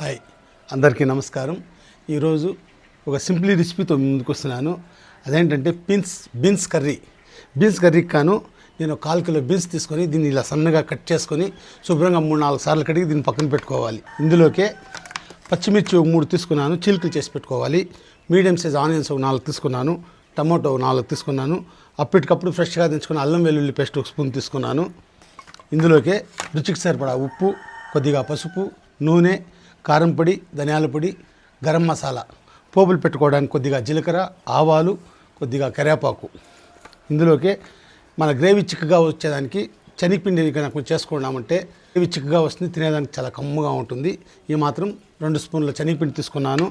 Hi. అందరికీ నమస్కారం. ఈరోజు ఒక సింప్లీ రెసిపీతో ముందుకు వస్తున్నాను. అదేంటంటే బీన్స్ బీన్స్ కర్రీ. బీన్స్ కర్రీకి కాను నేను కాల్ కిలో బీన్స్ తీసుకొని దీన్ని ఇలా సన్నగా కట్ చేసుకొని శుభ్రంగా మూడు నాలుగు సార్లు కడిగి దీన్ని పక్కన పెట్టుకోవాలి. ఇందులోకే పచ్చిమిర్చి ఒక మూడు తీసుకున్నాను. చిలుకలు చేసి పెట్టుకోవాలి. మీడియం సైజ్ ఆనియన్స్ ఒక నాలుగు తీసుకున్నాను. టమాటో ఒక నాలుగు తీసుకున్నాను. అప్పటికప్పుడు ఫ్రెష్గా తెచ్చుకున్న అల్లం వెల్లుల్లి పేస్ట్ ఒక స్పూన్ తీసుకున్నాను. ఇందులోకే రుచికి సరిపడా ఉప్పు కొద్దిగా పసుపు నూనె కారం పొడి ధనియాల పొడి గరం మసాలా. పోపులు పెట్టుకోవడానికి కొద్దిగా జీలకర్ర ఆవాలు కొద్దిగా కరివేపాకు. ఇందులోకే మన గ్రేవీ చిక్కగా వచ్చేదానికి శనగపిండి కనుక చేసుకున్నామంటే గ్రేవీ చిక్కగా వస్తుంది తినేదానికి చాలా కమ్ముగా ఉంటుంది. ఈ మాత్రం రెండు స్పూన్ల శనగపిండి తీసుకున్నాను.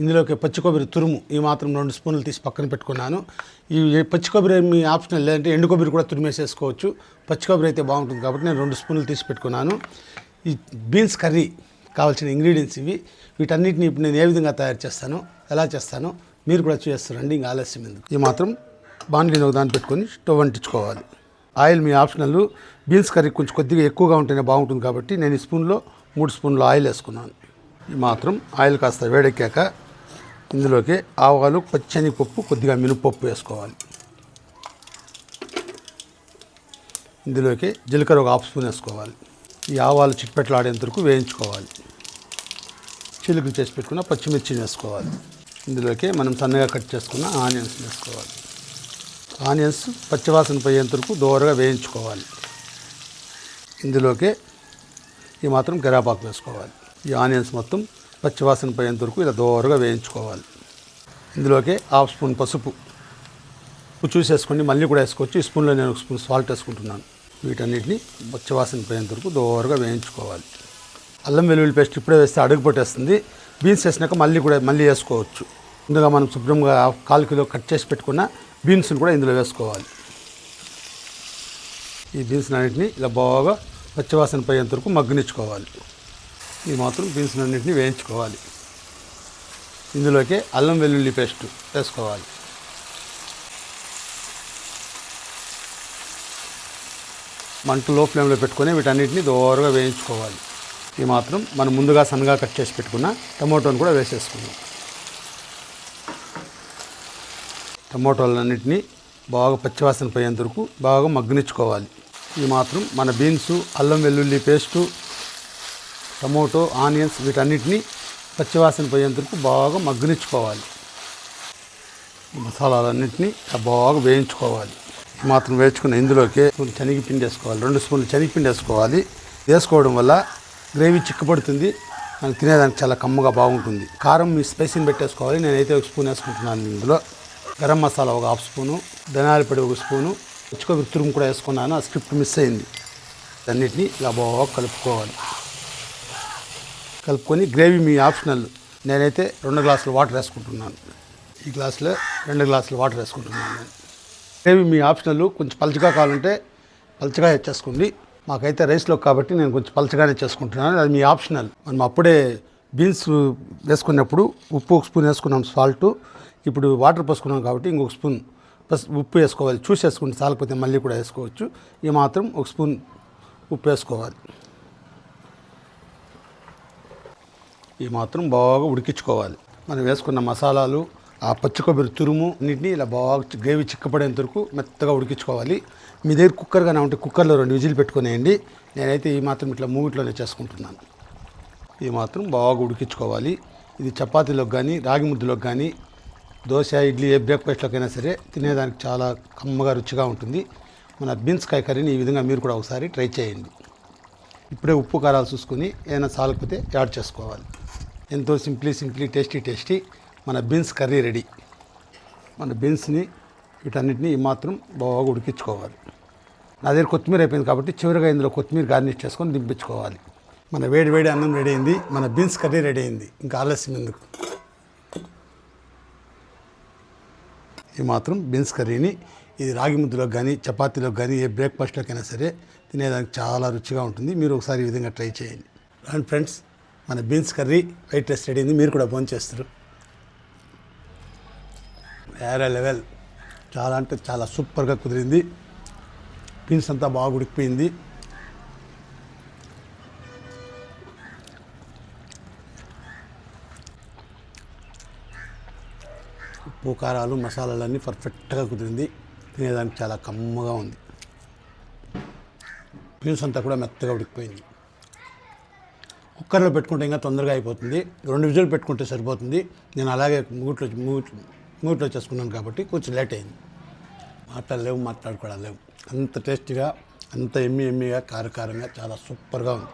ఇందులోకి పచ్చి కొబ్బరి తురుము ఈ మాత్రం రెండు స్పూన్లు తీసి పక్కన పెట్టుకున్నాను. ఈ పచ్చి కొబ్బరి మీ ఆప్షనల్ లేదంటే ఎండు కొబ్బరి కూడా తురిమేసేసుకోవచ్చు. పచ్చి కొబ్బరి అయితే బాగుంటుంది కాబట్టి నేను రెండు స్పూన్లు తీసి పెట్టుకున్నాను. ఈ బీన్స్ కర్రీ కావాల్సిన ఇంగ్రీడియంట్స్ ఇవి. వీటన్నిటిని ఇప్పుడు నేను ఏ విధంగా తయారు చేస్తాను ఎలా చేస్తానో మీరు కూడా చేస్తారండి ఇంకా ఆలస్యం ఎందుకు? ఈ మాత్రం బాండ్లీని ఒక దాన్ని పెట్టుకొని స్టవ్ అంటించుకోవాలి. ఆయిల్ మీ ఆప్షనల్ బీన్స్ కర్రీ కొంచెం కొద్దిగా ఎక్కువగా ఉంటేనే బాగుంటుంది కాబట్టి నేను ఈ స్పూన్లో మూడు స్పూన్లు ఆయిల్ వేసుకున్నాను. ఈ మాత్రం ఆయిల్ కాస్త వేడెక్కాక ఇందులోకి ఆవాలు పచ్చని పప్పు కొద్దిగా మినపప్పు వేసుకోవాలి. ఇందులోకి జీలకర్ర ఒక హాఫ్ స్పూన్ వేసుకోవాలి. ఈ ఆవాలు చిట్పెట్టలాడేంత వరకు వేయించుకోవాలి. చిలుకలు చేసి పెట్టుకున్న పచ్చిమిర్చిని వేసుకోవాలి. ఇందులోకి మనం సన్నగా కట్ చేసుకున్న ఆనియన్స్ వేసుకోవాలి. ఆనియన్స్ పచ్చివాసన పోయేంత వరకు దోరగా వేయించుకోవాలి. ఇందులోకి ఈ మాత్రం కరివేపాకు వేసుకోవాలి. ఈ ఆనియన్స్ మొత్తం పచ్చివాసన పోయేంత వరకు ఇలా దోరగా వేయించుకోవాలి. ఇందులోకి హాఫ్ స్పూన్ పసుపు చూసేసుకొని చూసేసుకోండి మళ్ళీ కూడా వేసుకోవచ్చు. ఈ స్పూన్లో నేను ఒక స్పూన్ సాల్ట్ వేసుకుంటున్నాను. వీటన్నిటిని పచ్చివాసన పోయేంత వరకు దోరగా వేయించుకోవాలి. అల్లం వెల్లుల్లి పేస్ట్ ఇప్పుడే వేస్తే అడుగు పట్టేస్తుంది. బీన్స్ వేసినాక మళ్ళీ కూడా మళ్ళీ వేసుకోవచ్చు. ముందుగా మనం శుభ్రంగా కాలు కిలో కట్ చేసి పెట్టుకున్న బీన్స్ని కూడా ఇందులో వేసుకోవాలి. ఈ బీన్స్ అన్నింటినీ ఇలా బాగా పచ్చివాసన పోయేంత వరకు మగ్గనిచ్చుకోవాలి. ఈ మాత్రం బీన్స్ అన్నింటినీ వేయించుకోవాలి. ఇందులోకి అల్లం వెల్లుల్లి పేస్ట్ వేసుకోవాలి. మంట లో ఫ్లేమ్లో పెట్టుకొని వీటన్నిటిని దోరగా వేయించుకోవాలి. ఈ మాత్రం మనం ముందుగా సన్నగా కట్ చేసి పెట్టుకున్న టమోటోని కూడా వేసేసుకుందాం. టమోటాలన్నింటినీ బాగా పచ్చివాసన పోయేంత వరకు బాగా మగ్గనిచ్చుకోవాలి. ఈ మాత్రం మన బీన్స్ అల్లం వెల్లుల్లి పేస్టు టమోటో ఆనియన్స్ వీటన్నిటిని పచ్చివాసన పోయేంత వరకు బాగా మగ్గనిచ్చుకోవాలి. మసాలాలన్నింటినీ బాగా వేయించుకోవాలి. ఈ మాత్రం వేయించుకున్న ఇందులోకి కొంచెం శనగపిండి వేసుకోవాలి. రెండు స్పూన్లు శనగపిండి వేసుకోవాలి. వేసుకోవడం వల్ల గ్రేవీ చిక్కుపడుతుంది మనకి తినేదానికి చాలా కమ్మగా బాగుంటుంది. కారం మీ స్పైసీని పెట్టేసుకోవాలి. నేనైతే ఒక స్పూన్ వేసుకుంటున్నాను ఇందులో. గరం మసాలా ఒక హాఫ్ స్పూను. ధనాల పొడి ఒక స్పూను. పచ్చికొబ్బరి తురుము కూడా వేసుకున్నాను. ఆ స్క్రిప్ట్ మిస్ అయింది. అన్నిటినీ ఇలా బాగా కలుపుకోవాలి. కలుపుకొని గ్రేవీ మీ ఆప్షనల్. నేనైతే రెండు గ్లాసులు వాటర్ వేసుకుంటున్నాను. ఈ గ్లాసులో రెండు గ్లాసులు వాటర్ వేసుకుంటున్నాను నేను. గ్రేవీ మీ ఆప్షనల్. కొంచెం పలచగా కావాలంటే పలచగా చేసుకోండి మాకైతే రైస్లో కాబట్టి నేను కొంచెం పలచగానే చేసుకుంటున్నాను. అది మీ ఆప్షనల్ మనం అప్పుడే బీన్స్ వేసుకున్నప్పుడు ఉప్పు ఒక స్పూన్ వేసుకున్నాం సాల్ట్ ఇప్పుడు వాటర్ పోసుకున్నాం కాబట్టి ఇంకొక స్పూన్ ప్లస్ ఉప్పు వేసుకోవాలి. చూసి వేసుకుంటే చాలకపోతే మళ్ళీ కూడా వేసుకోవచ్చు. ఈ మాత్రం ఒక స్పూన్ ఉప్పు వేసుకోవాలి. ఈ మాత్రం బాగా ఉడికించుకోవాలి. మనం వేసుకున్న మసాలాలు ఆ పచ్చి కొబ్బరి తురుము నీటిని ఇలా బాగా గ్రేవీ చిక్కపడేంత వరకు మెత్తగా ఉడికించుకోవాలి. మీ దగ్గర కుక్కర్ కానీ ఉంటే కుక్కర్లో రెండు విజిల్ పెట్టుకునేయండి. నేనైతే ఈ మాత్రం ఇట్లా మూవిట్లోనే చేసుకుంటున్నాను. ఈ మాత్రం బాగా ఉడికించుకోవాలి. ఇది చపాతీలోకి కానీ రాగి ముద్దలోకి కానీ దోశ ఇడ్లీ ఏ బ్రేక్ఫాస్ట్లోకైనా సరే తినేదానికి చాలా కమ్మగా రుచిగా ఉంటుంది. మన బీన్స్ కాయ కర్రీని ఈ విధంగా మీరు కూడా ఒకసారి ట్రై చేయండి. ఇప్పుడే ఉప్పు కారాలు చూసుకొని ఏదైనా సాలకపోతే యాడ్ చేసుకోవాలి. ఎంతో సింప్లీ సింప్లీ టేస్టీ టేస్టీ మన బీన్స్ కర్రీ రెడీ. మన బీన్స్ని వీటన్నిటిని ఈ మాత్రం బాగా ఉడికించుకోవాలి. నా దగ్గర కొత్తిమీర అయిపోయింది కాబట్టి చివరిగా ఇందులో కొత్తిమీర గార్నిష్ చేసుకొని దింపించుకోవాలి. మన వేడి వేడి అన్నం రెడీ అయింది. మన బీన్స్ కర్రీ రెడీ అయింది. ఇంకా ఆలస్యం ఎందుకు? ఈ మాత్రం బీన్స్ కర్రీని ఇది రాగి ముద్దులో కానీ చపాతీలోకి కానీ ఏ బ్రేక్ఫాస్ట్లోకైనా సరే తినేదానికి చాలా రుచిగా ఉంటుంది. మీరు ఒకసారి ఈ విధంగా ట్రై చేయండి. అండ్ ఫ్రెండ్స్ మన beans curry white rice ready అయింది. మీరు కూడా భోజనం చేస్తారు వేరే లెవెల్. చాలా అంటే చాలా సూపర్గా కుదిరింది. పీన్స్ అంతా బాగా ఉడికిపోయింది. ఉప్పు కారాలు మసాలాలన్నీ పర్ఫెక్ట్గా కుదిరింది. తినేదానికి చాలా కమ్మగా ఉంది. పీన్స్ అంతా కూడా మెత్తగా ఉడికిపోయింది. కుక్కర్లో పెట్టుకుంటే ఇంకా తొందరగా అయిపోతుంది. రెండు విజులు పెట్టుకుంటే సరిపోతుంది. నేను అలాగే మూట్లో మూట్లో మూట్లో చేసుకున్నాను కాబట్టి కొంచెం లేట్ అయింది. మాట్లాడలేవు మాట్లాడుకోవడం లేవు. అంత టేస్టీగా అంత ఎమ్మి ఎమ్మిగా కారకారంగా చాలా సూపర్గా ఉంది.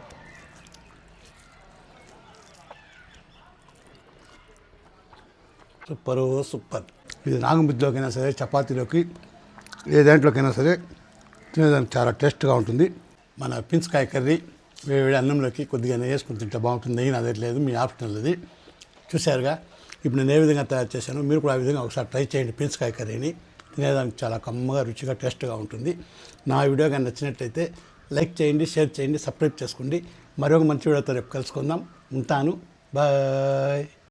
Super super. ఇది నాగముద్దిలోకైనా సరే చపాతీలోకి ఏ దాంట్లోకైనా సరే తినేదానికి చాలా టేస్ట్గా ఉంటుంది. మన పించకాయ కర్రీ వేడి అన్నంలోకి కొద్దిగా వేసుకుని తింటే బాగుంటుంది. నెయ్యి నాది లేదు మీ ఆప్షనల్ అది. చూశారుగా ఇప్పుడు నేను ఏ విధంగా తయారు చేశానో మీరు కూడా ఆ విధంగా ఒకసారి ట్రై చేయండి పీన్స్కాయ కర్రీని. తినేదానికి చాలా కమ్మగా రుచిగా టేస్ట్గా ఉంటుంది. నా వీడియో కానీ నచ్చినట్లయితే లైక్ చేయండి షేర్ చేయండి సబ్స్క్రైబ్ చేసుకోండి. మరొక మంచి వీడియోతో రేపు కలుసుకుందాం. ఉంటాను. బాయ్.